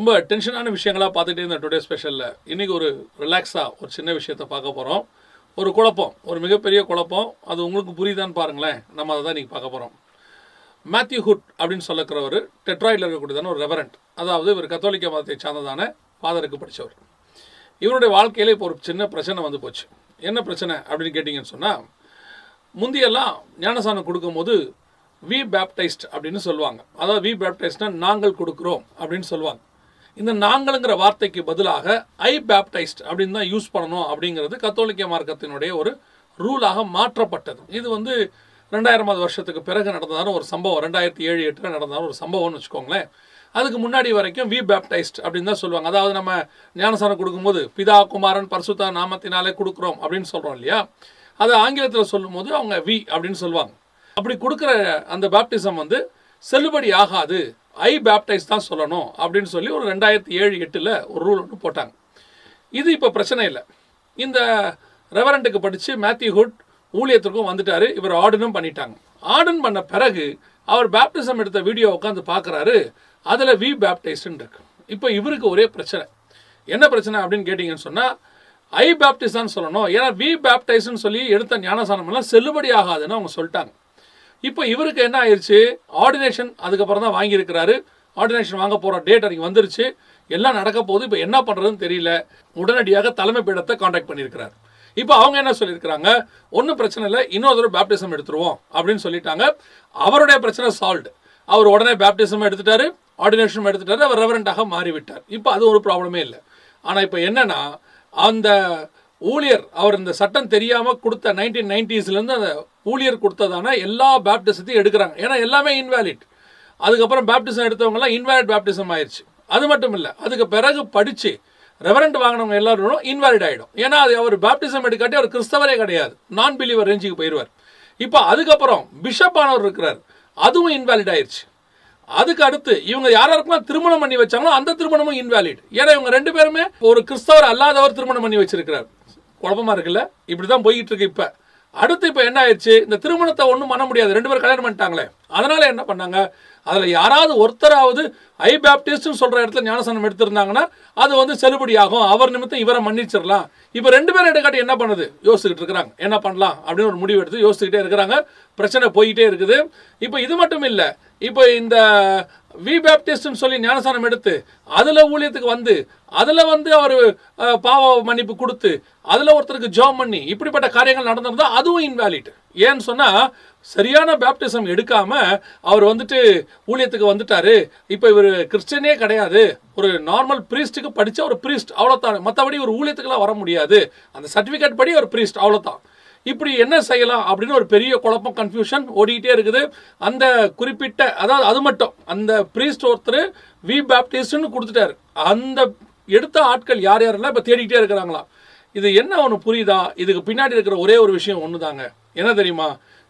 ரொம்ப டென்ஷனான விஷயங்களாக பார்த்துட்டே இருந்த டுடே ஸ்பெஷலில் இன்றைக்கி ஒரு ரிலாக்ஸாக ஒரு சின்ன விஷயத்தை பார்க்க போகிறோம் ஒரு குழப்பம் ஒரு மிகப்பெரிய குழப்பம். அது உங்களுக்கு புரியுதான்னு பாருங்களேன். நம்ம அதை தான் இன்றைக்கி பார்க்க போகிறோம் மேத்யூ ஹுட் அப்படின்னு சொல்லக்கிறவர் டெட்ராய்டில் இருக்கக்கூடியதான ஒரு ரெவரண்ட் அதாவது இவர் கத்தோலிக்க மதத்தை சார்ந்ததான ஃபாதருக்கு படித்தவர் இவருடைய வாழ்க்கையில் இப்போ ஒரு சின்ன பிரச்சனை வந்து போச்சு. என்ன பிரச்சனை அப்படின்னு கேட்டிங்கன்னு சொன்னால் முந்தியெல்லாம் ஞானசானம் கொடுக்கும்போது வி பேப்டைஸ்ட் அப்படின்னு சொல்லுவாங்க. அதாவது வி பேப்டைஸ்ட்னா நாங்கள் கொடுக்குறோம் அப்படின்னு சொல்லுவாங்க. இந்த நாங்களுங்கிற வார்த்தைக்கு பதிலாக ஐ பேப்டைஸ்ட் அப்படின்னு தான் யூஸ் பண்ணணும் அப்படிங்கிறது கத்தோலிக்க மார்க்கத்தினுடைய ஒரு ரூலாக மாற்றப்பட்டது. இது வந்து ரெண்டாயிரமாவது வருஷத்துக்கு பிறகு நடந்ததான ஒரு சம்பவம். ரெண்டாயிரத்தி ஏழு எட்டில் நடந்ததான ஒரு சம்பவம்னு வச்சுக்கோங்களேன். அதுக்கு முன்னாடி வரைக்கும் வி பேப்டைஸ்ட் அப்படின்னு தான் சொல்லுவாங்க. அதாவது நம்ம ஞானசானம் கொடுக்கும்போது பிதா குமாரன் பரிசுத்தா நாமத்தினாலே கொடுக்குறோம் அப்படின்னு சொல்கிறோம் இல்லையா? அது ஆங்கிலத்தில் சொல்லும்போது அவங்க வி அப்படின்னு சொல்லுவாங்க. அப்படி கொடுக்குற அந்த பேப்டிசம் வந்து செல்லுபடி ஆகாது. ஐ பேப்டைஸ் தான் சொல்லணும் அப்படின்னு சொல்லி ஒரு ரெண்டாயிரத்தி ஏழு எட்டில் ஒரு ரூல் ஒன்று போட்டாங்க. இது இப்போ பிரச்சனை இல்லை. இந்த ரெவரண்ட்டுக்கு படித்து மேத்யூ ஹுட் ஊழியத்திற்கும் வந்துட்டார். இவர் ஆர்டனும் பண்ணிட்டாங்க. ஆர்டன் பண்ண பிறகு அவர் பேப்டிசம் எடுத்த வீடியோ உட்காந்து பார்க்குறாரு. அதில் வி பேப்டைஸ்டுன்னு இருக்கு. இப்போ இவருக்கு ஒரே பிரச்சனை. என்ன பிரச்சனை அப்படின்னு கேட்டிங்கன்னு சொன்னால் ஐ பேப்டிஸ் தான் சொல்லணும். ஏன்னா வி பேப்டைஸ்ன்னு சொல்லி எடுத்த ஞானசானமெல்லாம் செல்லுபடி ஆகாதுன்னு அவங்க சொல்லிட்டாங்க. இப்போ இவருக்கு என்ன ஆயிடுச்சு ஆர்டினேஷன் அதுக்கப்புறம் தான் வாங்கியிருக்கிறாரு. ஆர்டினேஷன் வாங்க போகிற டேட் அன்றைக்கி வந்துருச்சு. எல்லாம் நடக்க போகுது. இப்போ என்ன பண்ணுறதுன்னு தெரியல. உடனடியாக தலைமை பீடத்தை காண்டாக்ட் பண்ணியிருக்கிறார். இப்போ அவங்க என்ன சொல்லியிருக்கிறாங்க? ஒன்றும் பிரச்சனை இல்லை. இன்னொரு தடவை பேப்டிசம் எடுத்துருவோம் அப்படின்னு சொல்லிட்டாங்க. அவருடைய பிரச்சனை சால்வ்டு அவர் உடனே பேப்டிசம் எடுத்துட்டாரு. ஆர்டினேஷன் எடுத்துட்டாரு. அவர் ரெவரண்டாக மாறிவிட்டார். இப்போ அது ஒரு ப்ராப்ளமே இல்லை. ஆனால் இப்போ என்னென்னா அந்த ஊழியர் அவர் இந்த சட்டம் தெரியாமல் கொடுத்த நைன்டீன் நைன்டிஸ்லேருந்து அந்த ஊழியர் கொடுத்ததான எல்லா பேப்டிசத்தையும் எடுக்கிறாங்க. ஏன்னா எல்லாமே இன்வேலிட் அதுக்கப்புறம் பேப்டிசம் எடுத்தவங்கலாம் இன்வேலிட் பேப்டிசம் ஆயிடுச்சு அது மட்டும் இல்லை அதுக்கு பிறகு படித்து ரெவரண்ட் வாங்கினவங்க எல்லாரும் இன்வாலிட் ஆகிடும் ஏன்னா அது அவர் பேப்டிசம் எடுக்காட்டி அவர் கிறிஸ்தவரே கிடையாது. நான் பிலீவர் ரேஞ்சுக்கு போயிடுவார் இப்போ அதுக்கப்புறம் பிஷப் ஆனவர் இருக்கிறார். அதுவும் இன்வாலிட் ஆயிடுச்சு அதுக்கு அடுத்து இவங்க யாராருக்கெல்லாம் திருமணம் பண்ணி வச்சாங்களோ அந்த திருமணமும் இன்வாலிட் ஏன்னா இவங்க ரெண்டு பேருமே ஒரு கிறிஸ்தவர் அல்லாதவர் திருமணம் பண்ணி வச்சிருக்கிறார். குழப்பமா இருக்குல்ல? இப்படிதான் போய்கிட்டு இருக்கு இப்ப. அடுத்து இப்ப என்ன ஆயிடுச்சு? இந்த திருமணத்தை ஒன்றும் பண்ண முடியாது. ரெண்டு பேரும் கல்யாணம் பண்ணிட்டாங்களே. அதனால என்ன பண்ணாங்க? அதுல யாராவது ஒருத்தராவது ஐ பேப்டிஸ்ட்னு சொல்ற இடத்துல ஞானசனம் எடுத்திருந்தாங்கன்னா அது வந்து செல்லுபடி ஆகும். அவர் நிமித்தம் இவரை மன்னிச்சிடலாம். இப்போ ரெண்டு பேரும் எடுக்காட்டி என்ன பண்ணுது? யோசிச்சுக்கிட்டு இருக்கிறாங்க. என்ன பண்ணலாம்? அப்படின்னு ஒரு முடிவு எடுத்து யோசிச்சுக்கிட்டே இருக்கிறாங்க. பிரச்சனை போய்கிட்டே இருக்குது. இப்போ இது மட்டும் இல்லை. இப்போ இந்த வி பேப்டிஸ்ட்னு சொல்லி ஞானசானம் எடுத்து அதில் ஊழியத்துக்கு வந்து அதில் வந்து அவர் பாவ மன்னிப்பு கொடுத்து அதில் ஒருத்தருக்கு ஜாம் பண்ணி இப்படிப்பட்ட காரியங்கள் நடந்திருந்தா அதுவும் இன்வேலிட் ஏன்னு சொன்னால் சரியான பேப்டிசம் எடுக்காமல் அவர் வந்துட்டு ஊழியத்துக்கு வந்துட்டாரு. இப்போ இவர் கிறிஸ்டியனே கிடையாது. ஒரு நார்மல் ப்ரீஸ்ட்டுக்கு படித்த ஒரு ப்ரீஸ்ட் அவ்வளோதான் மற்றபடி ஒரு ஊழியத்துக்குலாம் வர முடியாது. அந்த சர்டிஃபிகேட் படி ஒரு ப்ரீஸ்ட் அவ்வளோதான் இப்படி என்ன செய்யலாம் அப்படின்னு ஒரு பெரிய குழப்பம் கன்ஃபியூஷன் ஓடிக்கிட்டே இருக்குது. அந்த குறிப்பிட்ட அதாவது அது மட்டும் அந்த ப்ரீஸ்ட் ஒருத்தர் வி பேப்டிஸ்ட்னு கொடுத்துட்டாரு. அந்த எடுத்த ஆட்கள் யார் யாரெல்லாம் இப்போ தேடிக்கிட்டே இருக்கிறாங்களா? இது என்ன ஒன்று புரியுதா? இதுக்கு பின்னாடி இருக்கிற ஒரே ஒரு விஷயம் ஒன்று தாங்க என்ன தெரியுமா?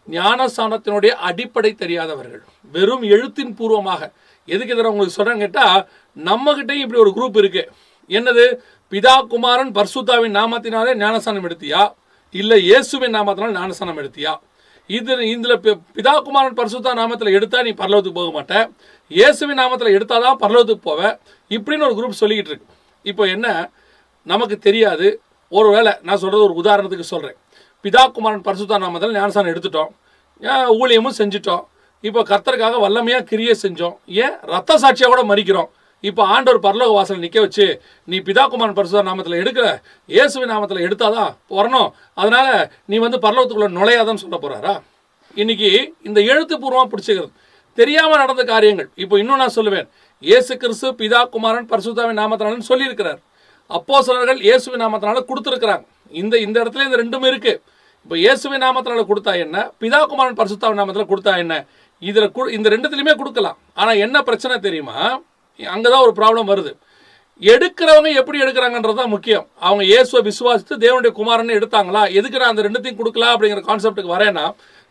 ஞானஸ்தானத்தினுடைய அடிப்படை தெரியாதவர்கள். வெறும் எழுத்தின் பூர்வமாக. எதுக்கு இதில் உங்களுக்கு சொல்கிறேன்னு கேட்டால் நம்மகிட்டையும் இப்படி ஒரு குரூப் இருக்குது என்னது? பிதா குமாரன் பர்சுத்தாவின் நாமத்தினாலே ஞானஸ்தானம் எடுத்தியா? இல்லை இயேசுவின் நாமத்தினால் ஞானஸ்தானம் எடுத்தியா? இது இதில் பிதா குமாரன் பரிசுத்தா நாமத்தில் எடுத்தா நீ பரலோகத்துக்கு போக மாட்டேன் இயேசுவின் நாமத்தில் எடுத்தாதான் பரலோகத்துக்கு போவேன் இப்படின்னு ஒரு குரூப் சொல்லிக்கிட்டு இருக்கு. இப்போ என்ன? நமக்கு தெரியாது. ஒரு வேளை நான் சொல்கிறது ஒரு உதாரணத்துக்கு சொல்கிறேன் பிதா குமாரன் பரிசுத்தா நாமத்தில் ஞானஸ்தானம் எடுத்துட்டோம். ஊழியமும் செஞ்சுட்டோம். இப்போ கர்த்தருக்காக வல்லமையாக கிரியை செஞ்சோம். ஏன்? ரத்த சாட்சியாக கூட மறிக்கிறோம். இப்போ ஆண்டவர் பரலோக வாசல் நிற்க வச்சு நீ பிதாகுமாரன் பரிசுத்த நாமத்தில் எடுக்கல இயேசுவி நாமத்தில் எடுத்தாதான் வரணும். அதனால் நீ வந்து பரலோகத்துக்குள்ளே நுழையாதான்னு சொல்ல போகிறாரா இன்னைக்கு இந்த எழுத்துப்பூர்வமாக பிடிச்சிக்கிறது. தெரியாமல் நடந்த காரியங்கள். இப்போ இன்னும் நான் சொல்லுவேன். இயேசு கிறிஸ்து பிதா குமாரன் பரிசுத்தாவின் நாமத்தினாலும் சொல்லியிருக்கிறார். அப்போ சிலர்கள் இயேசுவின் நாமத்தினால கொடுத்துருக்குறாங்க. இந்த இந்த இடத்துல இந்த ரெண்டும் இருக்கு. இப்போ இயேசுவின் நாமத்தினால கொடுத்தா என்ன? பிதா குமாரன் பரிசுத்தாவின் நாமத்தில் கொடுத்தா என்ன? இதில் கு இந்த ரெண்டுத்துலையுமே கொடுக்கலாம். ஆனால் என்ன பிரச்சனை தெரியுமா? அங்கே தான் ஒரு ப்ராப்ளம் வருது. எடுக்கிறவங்க எப்படி எடுக்கிறாங்கன்றது தான் முக்கியம். அவங்க இயேசுவை விசுவாசித்து தேவனுடைய குமாரன் எடுத்தாங்களா? எதுக்கு நான் அந்த ரெண்டுத்தையும் கொடுக்கலாம் அப்படிங்கிற கான்செப்ட்டுக்கு வரேன்னா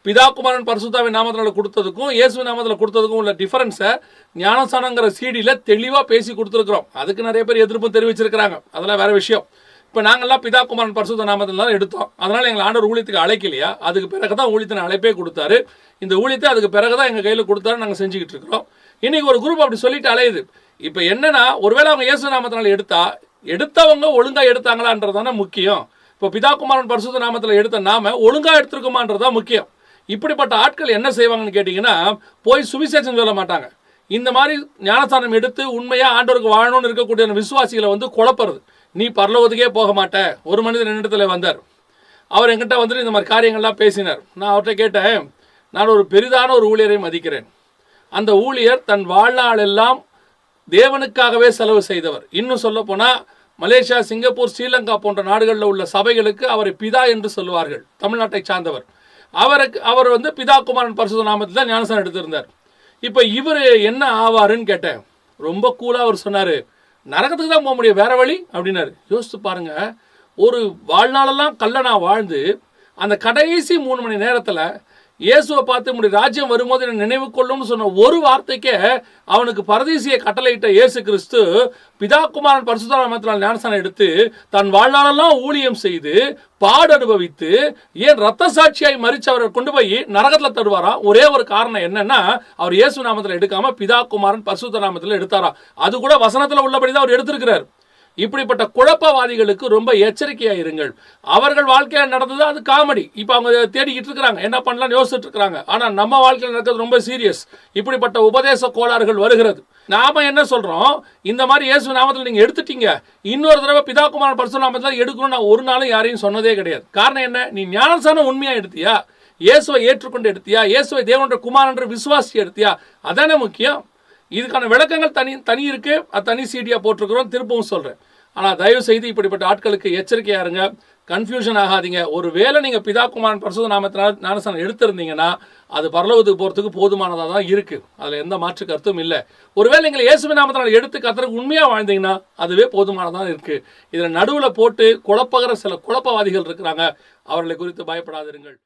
பிதா குமாரன் பரிசுத்தாவின் நாமத்தில் கொடுத்ததுக்கும் இயேசு நாமத்தில் கொடுத்ததுக்கும் உள்ள டிஃபரன்ஸை ஞானசானங்கிற சீடியில் தெளிவாக பேசி கொடுத்துருக்குறோம். அதுக்கு நிறைய பேர் எதிர்ப்பும் தெரிவிச்சிருக்கிறாங்க. அதெல்லாம் வேற விஷயம். இப்போ நாங்கள்லாம் பிதா குமாரன் பரிசுத்த நாமத்தில் தான் எடுத்தோம். அதனால் எங்கள் ஆண்டவர் ஊழியத்துக்கு அழைக்கலையா? அதுக்கு பிறகு தான் ஊழியத்தின் அழைப்பே கொடுத்தாரு. இந்த ஊழியத்தை அதுக்கு பிறகு தான் எங்கள் கையில் கொடுத்தாரு. நாங்கள் செஞ்சுக்கிட்டு இருக்கிறோம். இன்னைக்கு ஒரு குரூப் அப்படி சொல்லிட்டு அலையுது இப்போ என்னன்னா ஒருவேளை அவங்க இயேசு நாமத்தினால எடுத்தா எடுத்தவங்க ஒழுங்கா எடுத்தாங்களான்றதானே முக்கியம். இப்போ பிதாகுமாரன் பரிசுத்த நாமத்தில் எடுத்த நாம ஒழுங்கா எடுத்திருக்குமான்றதான் முக்கியம். இப்படிப்பட்ட ஆட்கள் என்ன செய்வாங்கன்னு கேட்டிங்கன்னா போய் சுவிசேஷம் சொல்ல மாட்டாங்க. இந்த மாதிரி ஞானஸ்தானம் எடுத்து உண்மையாக ஆண்டவருக்கு வாழணும்னு இருக்கக்கூடிய அந்த விசுவாசிகளை வந்து குழப்பறது. நீ பரலோகத்துக்கே போக மாட்ட. ஒரு மனிதர் என்னிடத்துல வந்தார். அவர் என்கிட்ட வந்துட்டு இந்த மாதிரி காரியங்கள்லாம் பேசினார். நான் அவர்கிட்ட கேட்டேன் நான் ஒரு பெரிதான ஒரு ஊழியரை மதிக்கிறேன். அந்த ஊழியர் தன் வாழ்நாள் எல்லாம் தேவனுக்காகவே செலவு செய்தவர். இன்னும் சொல்ல போனால் மலேசியா சிங்கப்பூர் ஸ்ரீலங்கா போன்ற நாடுகளில் உள்ள சபைகளுக்கு அவரை பிதா என்று சொல்லுவார்கள். தமிழ்நாட்டை சார்ந்தவர். அவருக்கு அவர் வந்து பிதா குமாரன் பரிசுத்த நாமத்தில் தான் ஞானசனம் எடுத்திருந்தார். இப்போ இவர் என்ன ஆவாருன்னு கேட்டேன். ரொம்ப கூலாக அவர் சொன்னார். நரகத்துக்கு தான் போக முடியும் வேற வழி? அப்படின்னாரு. யோசித்து பாருங்க. ஒரு வாழ்நாளெல்லாம் கல்லனா வாழ்ந்து அந்த கடைசி மூணு மணி நேரத்தில் இயேசுவை பார்த்து உங்களுடைய ராஜ்யம் வரும்போது என்னை நினைவு கொள்ளும்னு சொன்ன ஒரு வார்த்தைக்கே அவனுக்கு பரதேசியை கட்டளையிட்ட இயேசு கிறிஸ்து பிதாகுமாரன் குமாரன் பரிசுத்தாமத்தினால் ஞானஸ்தானம் எடுத்து தன் வாழ்நாளெல்லாம் ஊழியம் செய்து பாடு அனுபவித்து ஏன் ரத்த சாட்சியாய் மறிச்சு அவரை கொண்டு போய் நரகத்தில் தருவாரா? ஒரே ஒரு காரணம் என்னன்னா அவர் இயேசு நாமத்தில் எடுக்காம பிதாகுமாரன் பரிசுத்த நாமத்தில் எடுத்தாரா? அது கூட வசனத்தில் உள்ளபடி தான் அவர் எடுத்திருக்கிறார். இப்படிப்பட்ட குழப்பவாதிகளுக்கு ரொம்ப எச்சரிக்கையா இருங்கள். அவர்கள் வாழ்க்கையில் நடந்தது அது காமெடி. இப்போ அவங்க தேடிக்கிட்டு இருக்கிறாங்க. என்ன பண்ணலாம்னு யோசிச்சுட்டு இருக்கிறாங்க. ஆனால் நம்ம வாழ்க்கையில் நடக்கிறது ரொம்ப சீரியஸ். இப்படிப்பட்ட உபதேச கோளாறுகள் வருகிறது. நாம என்ன சொல்றோம்? இந்த மாதிரி இயேசு நாமத்தில் நீங்க எடுத்துட்டீங்க. இன்னொரு தடவை பிதாகுமாரன் பரிசு நாமத்தில் எடுக்கணும் நான் ஒரு நாளும் யாரையும் சொன்னதே கிடையாது. காரணம் என்ன? நீ ஞானசான உண்மையா எடுத்தியா? இயேசுவை ஏற்றுக்கொண்டு எடுத்தியா? இயேசுவை தேவனுடைய குமாரன் என்று விசுவாசி எடுத்தியா? அதானே முக்கியம்? இதுக்கான விளக்கங்கள் தனி தனி இருக்கு. அது தனி சீடியாக போட்டிருக்கிறோம். திருப்பவும் சொல்கிறேன் ஆனால் தயவு செய்து இப்படிப்பட்ட ஆட்களுக்கு எச்சரிக்கையாக இருங்க. கன்ஃபியூஷன் ஆகாதீங்க. ஒரு வேளை நீங்கள் பிதாக்குமாரன் பரிசுத்த நாமத்தினால் ஞானசனம் எடுத்திருந்தீங்கன்னா அது பரலோகத்துக்கு போகிறதுக்கு போதுமானதாக தான் இருக்குது அதில் எந்த மாற்று கருத்தும் இல்லை. ஒருவேளை நீங்கள் இயேசுவின் நாமத்தினால் எடுத்து கத்துறதுக்கு உண்மையாக வாழ்ந்தீங்கன்னா அதுவே போதுமானதாக இருக்குது இதில் நடுவில் போட்டு குழப்பகிற சில குழப்பவாதிகள் இருக்கிறாங்க. அவர்களை குறித்து பயப்படாதிருங்கள்.